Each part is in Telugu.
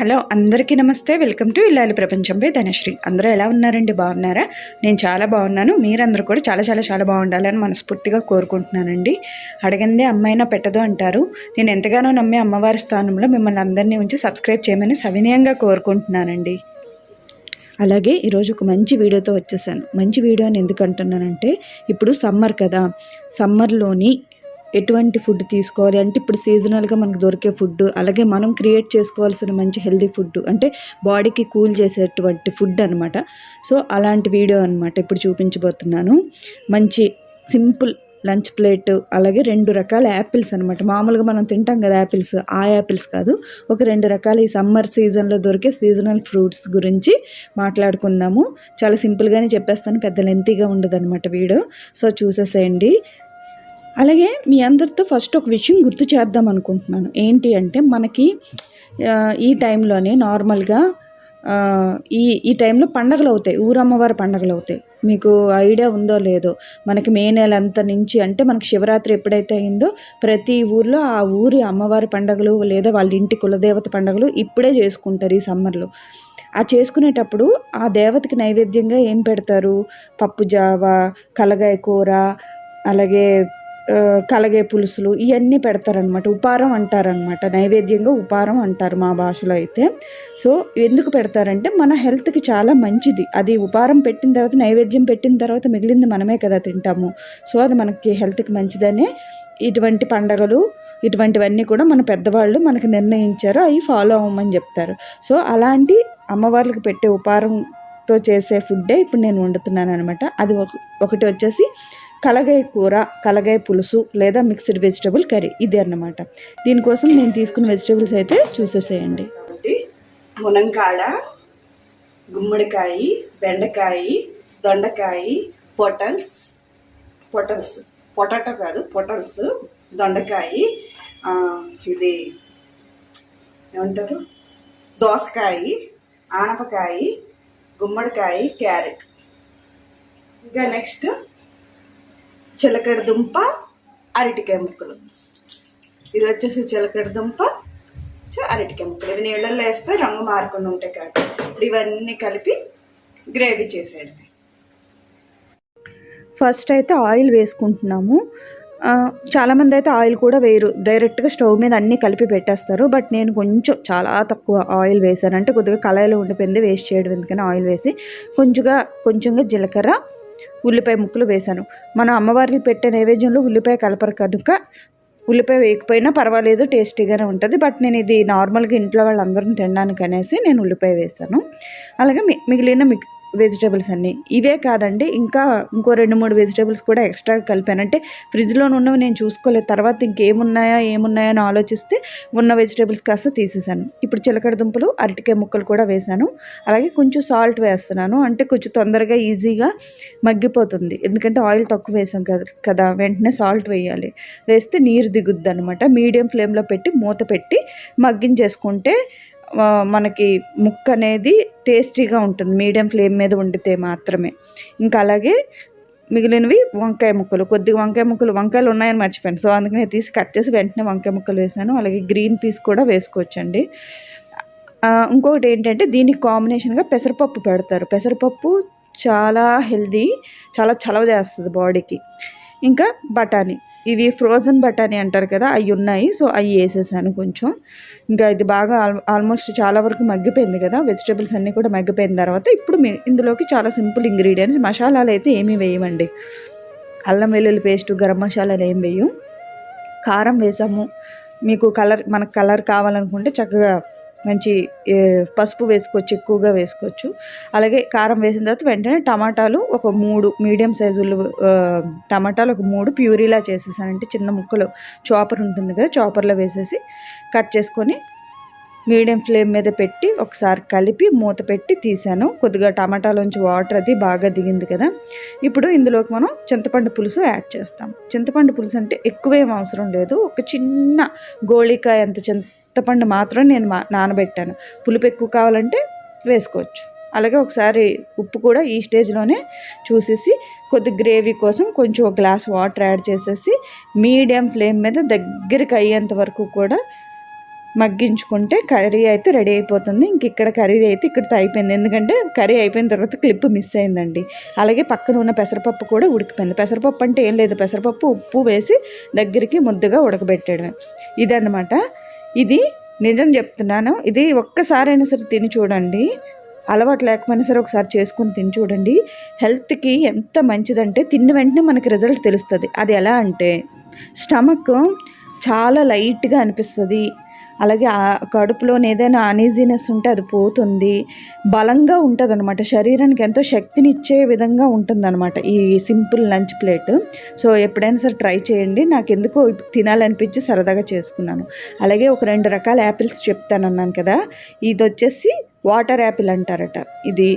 హలో అందరికీ నమస్తే. వెల్కమ్ టు ఇల్లాలి ప్రపంచంపై ధనశ్రీ. అందరూ ఎలా ఉన్నారండి? బాగున్నారా? నేను చాలా బాగున్నాను. మీరందరూ కూడా చాలా చాలా చాలా బాగుండాలని మనస్ఫూర్తిగా కోరుకుంటున్నానండి. అడగందే అమ్మాయినా పెట్టదు అంటారు. నేను ఎంతగానో నమ్మే అమ్మవారి స్థానంలో మిమ్మల్ని అందరినీ ఉంచి సబ్స్క్రైబ్ చేయమని సవినయంగా కోరుకుంటున్నానండి. అలాగే ఈరోజు ఒక మంచి వీడియోతో వచ్చేసాను. మంచి వీడియో అని ఎందుకంటున్నానంటే ఇప్పుడు సమ్మర్ కదా. సమ్మర్లోని ఎటువంటి ఫుడ్ తీసుకోవాలి? అంటే ఇప్పుడు సీజనల్గా మనకు దొరికే ఫుడ్ అలాగే మనం క్రియేట్ చేసుకోవాల్సిన మంచి హెల్తీ ఫుడ్ అంటే బాడీకి కూల్ చేసేటువంటి ఫుడ్ అనమాట సో అలాంటి వీడియో అనమాట ఇప్పుడు చూపించబోతున్నాను. మంచి సింపుల్ లంచ్ ప్లేట్ అలాగే రెండు రకాల యాపిల్స్ అనమాట మామూలుగా మనం తింటాం కదా యాపిల్స్ ఆ యాపిల్స్ కాదు. ఒక రెండు రకాల ఈ సమ్మర్ సీజన్లో దొరికే సీజనల్ ఫ్రూట్స్ గురించి మాట్లాడుకుందాము. చాలా సింపుల్గానే చెప్పేస్తాను పెద్ద లెంతీగా ఉండదు అనమాట వీడియో. సో చూసేసేయండి. అలాగే మీ అందరితో ఫస్ట్ ఒక విషయం గుర్తు చేద్దాం అనుకుంటున్నాను. ఏంటి అంటే మనకి ఈ టైంలోనే నార్మల్గా ఈ ఈ టైంలో పండగలు అవుతాయి. ఊరమ్మవారి పండగలు అవుతాయి. మీకు ఐడియా ఉందో లేదో మనకి మే నెల అంత నుంచి అంటే మనకి శివరాత్రి ఎప్పుడైతే అయిందో ప్రతి ఊర్లో ఆ ఊరి అమ్మవారి పండగలు లేదా వాళ్ళ ఇంటి కులదేవత పండగలు ఇప్పుడే చేసుకుంటారు ఈ సమ్మర్లో. ఆ చేసుకునేటప్పుడు ఆ దేవతకి నైవేద్యంగా ఏం పెడతారు? పప్పు జావ కలగాయ కూర అలాగే కలగే పులుసులు ఇవన్నీ పెడతారనమాట ఉపారం అంటారనమాట నైవేద్యంగా ఉపారం అంటారు మా భాషలో అయితే. సో ఎందుకు పెడతారంటే మన హెల్త్కి చాలా మంచిది. అది ఉపారం పెట్టిన తర్వాత నైవేద్యం పెట్టిన తర్వాత మిగిలింది మనమే కదా తింటాము. సో అది మనకి హెల్త్కి మంచిదనే ఇటువంటి పండగలు ఇటువంటివన్నీ కూడా మన పెద్దవాళ్ళు మనకు నిర్ణయించారు. అవి ఫాలో అవ్వమని చెప్తారు. సో అలాంటి అమ్మవార్లకు పెట్టే ఉపారంతో చేసే ఫుడ్డే ఇప్పుడు నేను వండుతున్నాను అనమాట అది ఒక ఒకటి వచ్చేసి కలగాయ కూర కలగాయ పులుసు లేదా మిక్స్డ్ వెజిటబుల్ కర్రీ ఇది అన్నమాట. దీనికోసం నేను తీసుకున్న వెజిటబుల్స్ అయితే చూసేసేయండి. మునంకాడ గుమ్మడికాయ బెండకాయ దొండకాయ పొటల్స్ పొటల్స్ పొటాటో కాదు పొటల్స్ దొండకాయ ఇది ఏమంటారు? దోసకాయ ఆనపకాయ గుమ్మడికాయ క్యారెట్. ఇంకా నెక్స్ట్ చిలకడ దుంప అరటికాయ ముక్కలు. ఇది వచ్చేసి చిలకడ దుంప అరటికాయ ముక్కలు. ఇవి నీళ్ళల్లో వేస్తే రంగు మారకుండా ఉంటాయి కాబట్టి ఇప్పుడు ఇవన్నీ కలిపి గ్రేవీ చేసేయడమే ఫస్ట్ అయితే ఆయిల్ వేసుకుంటున్నాము. చాలామంది అయితే ఆయిల్ కూడా వేయరు. డైరెక్ట్గా స్టవ్ మీద అన్నీ కలిపి పెట్టేస్తారు. బట్ నేను కొంచెం చాలా తక్కువ ఆయిల్ వేసాను. అంటే కొద్దిగా కళాయిలో ఉండిపోయింది వేస్ట్ చేయడం ఎందుకని ఆయిల్ వేసి కొంచెంగా కొంచెంగా జీలకర్ర ఉల్లిపాయ ముక్కలు వేశాను. మన అమ్మవారిని పెట్టే నైవేద్యంలో ఉల్లిపాయ కలపరు కనుక ఉల్లిపాయ వేయకపోయినా పర్వాలేదు టేస్టీగానే ఉంటుంది. బట్ నేను ఇది నార్మల్గా ఇంట్లో వాళ్ళందరం తినడానికి అనేసి నేను ఉల్లిపాయ వేశాను. అలాగే మి- మిగిలిన వెజిటేబుల్స్ అన్నీ. ఇవే కాదండి ఇంకా ఇంకో రెండు మూడు వెజిటేబుల్స్ కూడా ఎక్స్ట్రా కలిపాను. అంటే ఫ్రిడ్జ్లో ఉన్నవి నేను చూసుకోలేదు. తర్వాత ఇంకేమున్నాయా ఏమున్నాయా అని ఆలోచిస్తే ఉన్న వెజిటేబుల్స్ కాస్త తీసేసాను. ఇప్పుడు చిలకడ దుంపలు అరటికాయ ముక్కలు కూడా వేశాను అలాగే కొంచెం సాల్ట్ వేస్తున్నాను. అంటే కొంచెం తొందరగా ఈజీగా మగ్గిపోతుంది. ఎందుకంటే ఆయిల్ తక్కువ వేసాం కదా కదా వెంటనే సాల్ట్ వేయాలి. వేస్తే నీరు దిగుద్ది అనమాట మీడియం ఫ్లేమ్లో పెట్టి మూత పెట్టి మగ్గించేసుకుంటే మనకి ముక్క అనేది టేస్టీగా ఉంటుంది. మీడియం ఫ్లేమ్ మీద వండితే మాత్రమే. ఇంకా అలాగే మిగిలినవి వంకాయ ముక్కలు. కొద్దిగా వంకాయ ముక్కలు వంకాయలు ఉన్నాయని మర్చిపోయాను. సో అందుకని తీసి కట్ చేసి వెంటనే వంకాయ ముక్కలు వేసాను. అలాగే గ్రీన్ పీస్ కూడా వేసుకోవచ్చండి. ఇంకొకటి ఏంటంటే దీనికి కాంబినేషన్గా పెసరపప్పు పెడతారు. పెసరపప్పు చాలా హెల్దీ చాలా చలవ చేస్తుంది బాడీకి. ఇంకా బఠానీ. ఇవి ఫ్రోజన్ బఠానీ అంటారు కదా అవి ఉన్నాయి. సో అవి వేసేసాను కొంచెం. ఇంకా ఇది బాగా ఆల్ ఆల్మోస్ట్ చాలా వరకు మగ్గిపోయింది కదా వెజిటేబుల్స్ అన్నీ కూడా మగ్గిపోయిన తర్వాత ఇప్పుడు మీ ఇందులోకి చాలా సింపుల్ ఇంగ్రీడియంట్స్ మసాలాలు అయితే ఏమీ వేయమండి. అల్లం వెల్లుల్లి పేస్ట్ గరం మసాలాలు ఏం వేయం. కారం వేసాము. మీకు కలర్ మనకు కలర్ కావాలనుకుంటే చక్కగా మంచి పసుపు వేసుకోవచ్చు ఎక్కువగా వేసుకోవచ్చు. అలాగే కారం వేసిన తర్వాత వెంటనే టమాటాలు ఒక మూడు మీడియం సైజులు టమాటాలు ఒక మూడు ప్యూరీలా చేసేసానంటే చిన్న ముక్కలు చాపర్ ఉంటుంది కదా చాపర్లో వేసేసి కట్ చేసుకొని మీడియం ఫ్లేమ్ మీద పెట్టి ఒకసారి కలిపి మూత పెట్టి తీసాను. కొద్దిగా టమాటాలోంచి వాటర్ అది బాగా దిగింది కదా. ఇప్పుడు ఇందులోకి మనం చింతపండు పులుసు యాడ్ చేస్తాం. చింతపండు పులుసు అంటే ఎక్కువేం అవసరం లేదు. ఒక చిన్న గోళికాయ చింత చింతపండు మాత్రం నేను మా- నానబెట్టాను. పులుపు ఎక్కువ కావాలంటే వేసుకోవచ్చు. అలాగే ఒకసారి ఉప్పు కూడా ఈ స్టేజ్లోనే చూసేసి కొద్ది గ్రేవీ కోసం కొంచెం ఒక గ్లాస్ వాటర్ యాడ్ చేసేసి మీడియం ఫ్లేమ్ మీద దగ్గరికి అయ్యేంత వరకు కూడా మగ్గించుకుంటే కర్రీ అయితే రెడీ అయిపోతుంది. ఇంక ఇక్కడ కర్రీ అయితే ఇక్కడితో అయిపోయింది. ఎందుకంటే కర్రీ అయిపోయిన తర్వాత క్లిప్ మిస్ అయిందండి. అలాగే పక్కన ఉన్న పెసరపప్పు కూడా ఉడికిపోయింది. పెసరపప్పు అంటే ఏం లేదు. పెసరపప్పు ఉప్పు వేసి దగ్గరికి ముద్దగా ఉడకబెట్టడమే. ఇదన్నమాట. ఇది నిజం చెప్తున్నాను. ఇది ఒక్కసారైనా సరే తిని చూడండి. అలవాటు లేకపోయినా సరే ఒకసారి చేసుకుని తిని చూడండి. హెల్త్కి ఎంత మంచిదంటే తిన్న వెంటనే మనకి రిజల్ట్ తెలుస్తుంది. అది ఎలా అంటే స్టమక్ చాలా లైట్గా అనిపిస్తుంది. అలాగే ఆ కడుపులోని ఏదైనా అనీజీనెస్ ఉంటే అది పోతుంది. బలంగా ఉంటుంది అనమాట శరీరానికి ఎంతో శక్తినిచ్చే విధంగా ఉంటుందన్నమాట ఈ సింపుల్ లంచ్ ప్లేట్. సో ఎప్పుడైనా సరే ట్రై చేయండి. నాకు ఎందుకో తినాలనిపించి సరదాగా చేసుకున్నాను. అలాగే ఒక రెండు రకాల యాపిల్స్ చెప్తానన్నాను కదా. ఇది వచ్చేసి వాటర్ యాపిల్ అంటారట. ఇది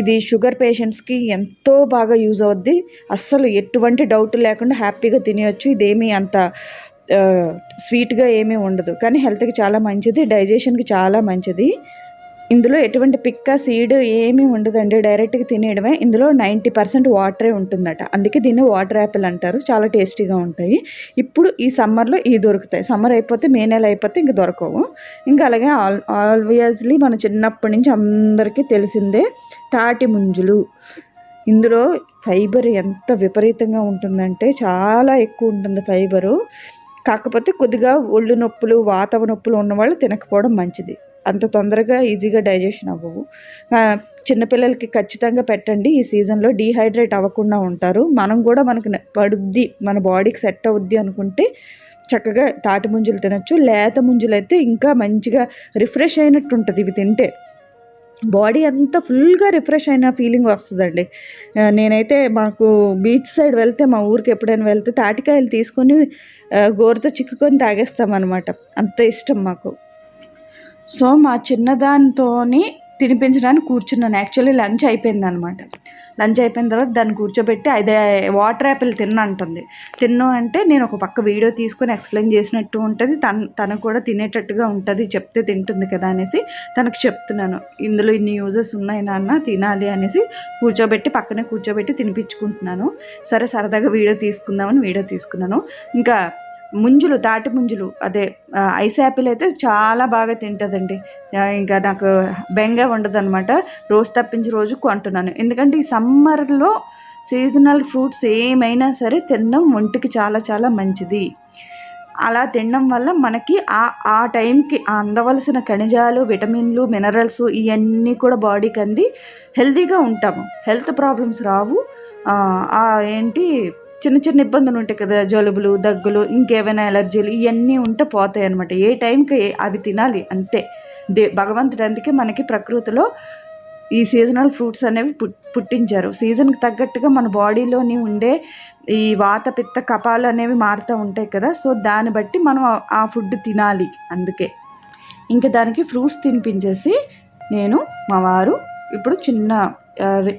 ఇది షుగర్ పేషెంట్స్కి ఎంతో బాగా యూజ్ అవుద్ది. అస్సలు ఎటువంటి డౌట్ లేకుండా హ్యాపీగా తినేయచ్చు. ఇదేమీ అంత స్వీట్గా ఏమీ ఉండదు. కానీ హెల్త్కి చాలా మంచిది డైజెషన్కి చాలా మంచిది. ఇందులో ఎటువంటి పిక్క సీడ్ ఏమీ ఉండదండి. డైరెక్ట్గా తినేయడమే. ఇందులో నైంటీ పర్సెంట్ వాటరే ఉంటుందట. అందుకే దీన్ని వాటర్ యాపిల్ అంటారు. చాలా టేస్టీగా ఉంటాయి. ఇప్పుడు ఈ సమ్మర్లో ఇవి దొరుకుతాయి. సమ్మర్ అయిపోతే మే నెల అయిపోతే ఇంక దొరకవు. ఇంకా అలాగే ఆల్ ఆల్వియస్లీ మన చిన్నప్పటి నుంచి అందరికీ తెలిసిందే తాటి ముంజులు. ఇందులో ఫైబర్ ఎంత విపరీతంగా ఉంటుందంటే చాలా ఎక్కువ ఉంటుంది ఫైబరు. కాకపోతే కొద్దిగా ఒళ్ళు నొప్పులు వాతవ నొప్పులు ఉన్నవాళ్ళు తినకపోవడం మంచిది. అంత తొందరగా ఈజీగా డైజెషన్ అవ్వవు. చిన్నపిల్లలకి ఖచ్చితంగా పెట్టండి. ఈ సీజన్లో డీహైడ్రేట్ అవ్వకుండా ఉంటారు. మనం కూడా మనకు పడుద్ది మన బాడీకి సెట్ అవుద్ది అనుకుంటే చక్కగా తాటి ముంజులు తినచ్చు. లేత ముంజులు అయితే ఇంకా మంచిగా రిఫ్రెష్ అయినట్టు ఉంటుంది ఇవి తింటే. బాడీ అంతా ఫుల్గా రిఫ్రెష్ అయిన ఫీలింగ్ వస్తుందండి. నేనైతే మాకు బీచ్ సైడ్ వెళ్తే మా ఊరికి ఎప్పుడైనా వెళ్తే తాటికాయలు తీసుకొని గోరుతో చిక్కుకొని తాగేస్తామన్నమాట. అంత ఇష్టం మాకు. సో మా చిన్నదానితోని తినిపించడానికి కూర్చున్నాను. యాక్చువల్లీ లంచ్ అయిపోయింది అనమాట లంచ్ అయిపోయిన తర్వాత దాన్ని కూర్చోబెట్టి అదే వాటర్ యాపిల్ తిన్నంటుంది తిన్ను అంటే నేను ఒక పక్క వీడియో తీసుకొని ఎక్స్ప్లెయిన్ చేసినట్టు ఉంటుంది. తను తను కూడా తినేటట్టుగా ఉంటుంది. చెప్తే తింటుంది కదా అనేసి తనకు చెప్తున్నాను. ఇందులో ఇన్ని యూజెస్ ఉన్నాయి నాన్న తినాలి అనేసి కూర్చోబెట్టి పక్కనే కూర్చోబెట్టి తినిపించుకుంటున్నాను. సరే సరదాగా వీడియో తీసుకుందామని వీడియో తీసుకున్నాను. ఇంకా ముంజులు తాటి ముంజులు అదే ఐస్ యాపిల్ అయితే చాలా బాగా తింటుందండి. ఇంకా నాకు బెంగ ఉండదు అనమాట రోజు తప్పించి రోజు కొంటున్నాను ఎందుకంటే ఈ సమ్మర్లో సీజనల్ ఫ్రూట్స్ ఏమైనా సరే తినడం ఒంటికి చాలా చాలా మంచిది. అలా తినడం వల్ల మనకి ఆ ఆ టైంకి అందవలసిన ఖనిజాలు విటమిన్లు మినరల్స్ ఇవన్నీ కూడా బాడీకి అంది. హెల్తీగా ఉంటాము. హెల్త్ ప్రాబ్లమ్స్ రావు. ఏంటి చిన్న చిన్న ఇబ్బందులు ఉంటాయి కదా జలుబులు దగ్గులు ఇంకేమైనా ఎలర్జీలు ఇవన్నీ ఉంటే పోతాయి అనమాట ఏ టైంకి ఏ- అవి తినాలి అంతే. దే భగవంతుడు అందుకే మనకి ప్రకృతిలో ఈ సీజనల్ ఫ్రూట్స్ అనేవి పుట్టించారు. సీజన్కి తగ్గట్టుగా మన బాడీలోని ఉండే ఈ వాత పిత్త కపాలు అనేవి మారుతూ ఉంటాయి కదా సో దాన్ని బట్టి మనం ఆ- ఫుడ్ తినాలి అందుకే. ఇంకా దానికి ఫ్రూట్స్ తినిపించేసి నేను మా వారు ఇప్పుడు చిన్న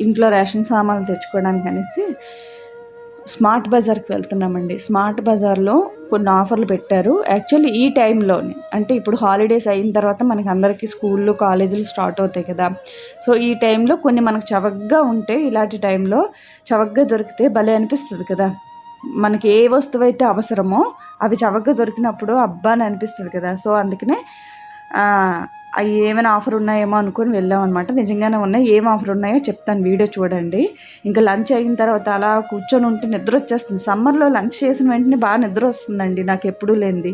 ఇంట్లో రేషన్ సామాన్లు తెచ్చుకోవడానికి అనేసి స్మార్ట్ బజార్కి వెళ్తున్నామండి. స్మార్ట్ బజార్లో కొన్ని ఆఫర్లు పెట్టారు. యాక్చువల్లీ ఈ టైంలోనే అంటే ఇప్పుడు హాలిడేస్ అయిన తర్వాత మనకి అందరికీ స్కూళ్ళు కాలేజీలు స్టార్ట్ అవుతాయి కదా. సో ఈ టైంలో కొన్ని మనకు చవకగా ఉంటే ఇలాంటి టైంలో చవకగా దొరికితే భలే అనిపిస్తుంది కదా. మనకి ఏ వస్తువు అయితే అవసరమో అవి చవకగా దొరికినప్పుడు అబ్బా అని అనిపిస్తుంది కదా. సో అందుకనే అవి ఏమైనా ఆఫర్ ఉన్నాయేమో అనుకుని వెళ్ళాం అనమాట నిజంగానే ఉన్నాయి. ఏం ఆఫర్ ఉన్నాయో చెప్తాను వీడియో చూడండి. ఇంకా లంచ్ అయిన తర్వాత అలా కూర్చొని ఉంటే నిద్ర వచ్చేస్తుంది. సమ్మర్లో లంచ్ చేసిన వెంటనే బాగా నిద్ర వస్తుందండి. నాకు ఎప్పుడూ లేనిది.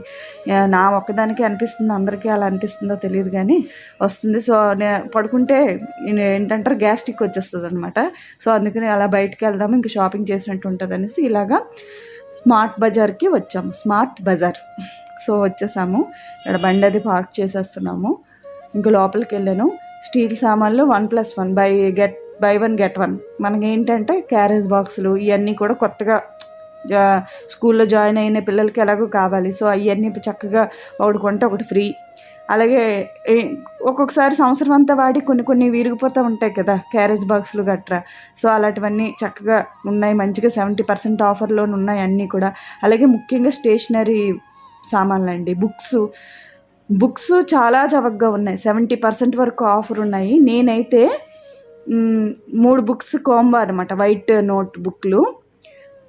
నా ఒక్కదానికే అనిపిస్తుంది. అందరికీ అలా అనిపిస్తుందో తెలియదు కానీ వస్తుంది. సో పడుకుంటే నేను ఏంటంటారు? గ్యాస్ట్రిక్ వచ్చేస్తుంది అనమాట సో అందుకని అలా బయటికి వెళ్దాము. ఇంకా షాపింగ్ చేసినట్టు ఉంటుంది అనేసి ఇలాగా స్మార్ట్ బజార్కి వచ్చాము. స్మార్ట్ బజార్. సో వచ్చేసాము. ఇక్కడ బండి అది పార్క్ చేసేస్తున్నాము. ఇంకా లోపలికి వెళ్ళాను స్టీల్ సామాన్లు one plus one buy get buy one get one. మనకి ఏంటంటే క్యారేజ్ బాక్సులు ఇవన్నీ కూడా కొత్తగా స్కూల్లో జాయిన్ అయిన పిల్లలకి ఎలాగో కావాలి. సో అవన్నీ చక్కగా ఒకటి కొంటే ఒకటి ఫ్రీ. అలాగే ఒక్కొక్కసారి సంవత్సరం అంతా వాడి కొన్ని కొన్ని విరిగిపోతూ ఉంటాయి కదా క్యారేజ్ బాక్సులు గట్రా. సో అలాంటివన్నీ చక్కగా ఉన్నాయి. మంచిగా సెవెంటీ పర్సెంట్ ఆఫర్లో ఉన్నాయి అన్నీ కూడా. అలాగే ముఖ్యంగా స్టేషనరీ సామాన్లు అండి బుక్స్ బుక్స్ చాలా చవకగా ఉన్నాయి. సెవెంటీ పర్సెంట్ వరకు ఆఫర్ ఉన్నాయి. నేనైతే మూడు బుక్స్ కాంబో అనమాట వైట్ నోట్ బుక్లు.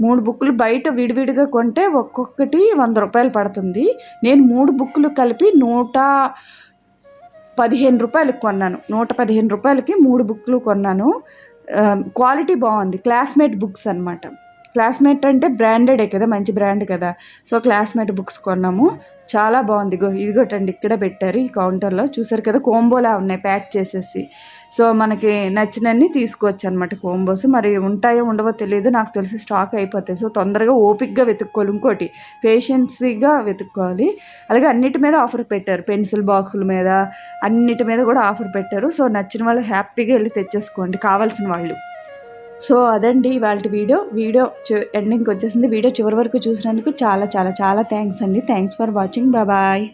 మూడు బుక్లు బయట విడివిడిగా కొంటే ఒక్కొక్కటి వంద రూపాయలు పడుతుంది. నేను మూడు బుక్లు కలిపి నూట పదిహేను రూపాయలకి కొన్నాను. నూట పదిహేను రూపాయలకి మూడు బుక్లు కొన్నాను. క్వాలిటీ బాగుంది. క్లాస్మేట్ బుక్స్ అనమాట క్లాస్మేట్ అంటే బ్రాండెడే కదా మంచి బ్రాండ్ కదా. సో క్లాస్మేట్ బుక్స్ కొన్నాము. చాలా బాగుంది. ఇగో ఇదిగోటండి ఇక్కడ పెట్టారు ఈ కౌంటర్లో. చూసారు కదా కోంబోలా ఉన్నాయి ప్యాక్ చేసేసి. సో మనకి నచ్చినన్ని తీసుకోవచ్చు అనమాట కోంబోస్. మరి ఉంటాయో ఉండవో తెలియదు. నాకు తెలిసి స్టాక్ అయిపోతాయి. సో తొందరగా ఓపిక్గా వెతుక్కోవాలి. ఇంకోటి పేషెన్సీగా వెతుక్కోవాలి. అలాగే అన్నిటి మీద ఆఫర్ పెట్టారు. పెన్సిల్ బాక్సుల మీద అన్నిటి మీద కూడా ఆఫర్ పెట్టారు. సో నచ్చిన వాళ్ళు హ్యాపీగా వెళ్ళి తెచ్చేసుకోండి. కావాల్సిన వాళ్ళు. సో అదండి వాళ్ళ వీడియో. వీడియో ఎండింగ్కి వచ్చేసింది. వీడియో చివరి వరకు చూసినందుకు చాలా చాలా చాలా థ్యాంక్స్ అండి. Thanks for watching. బాయ్.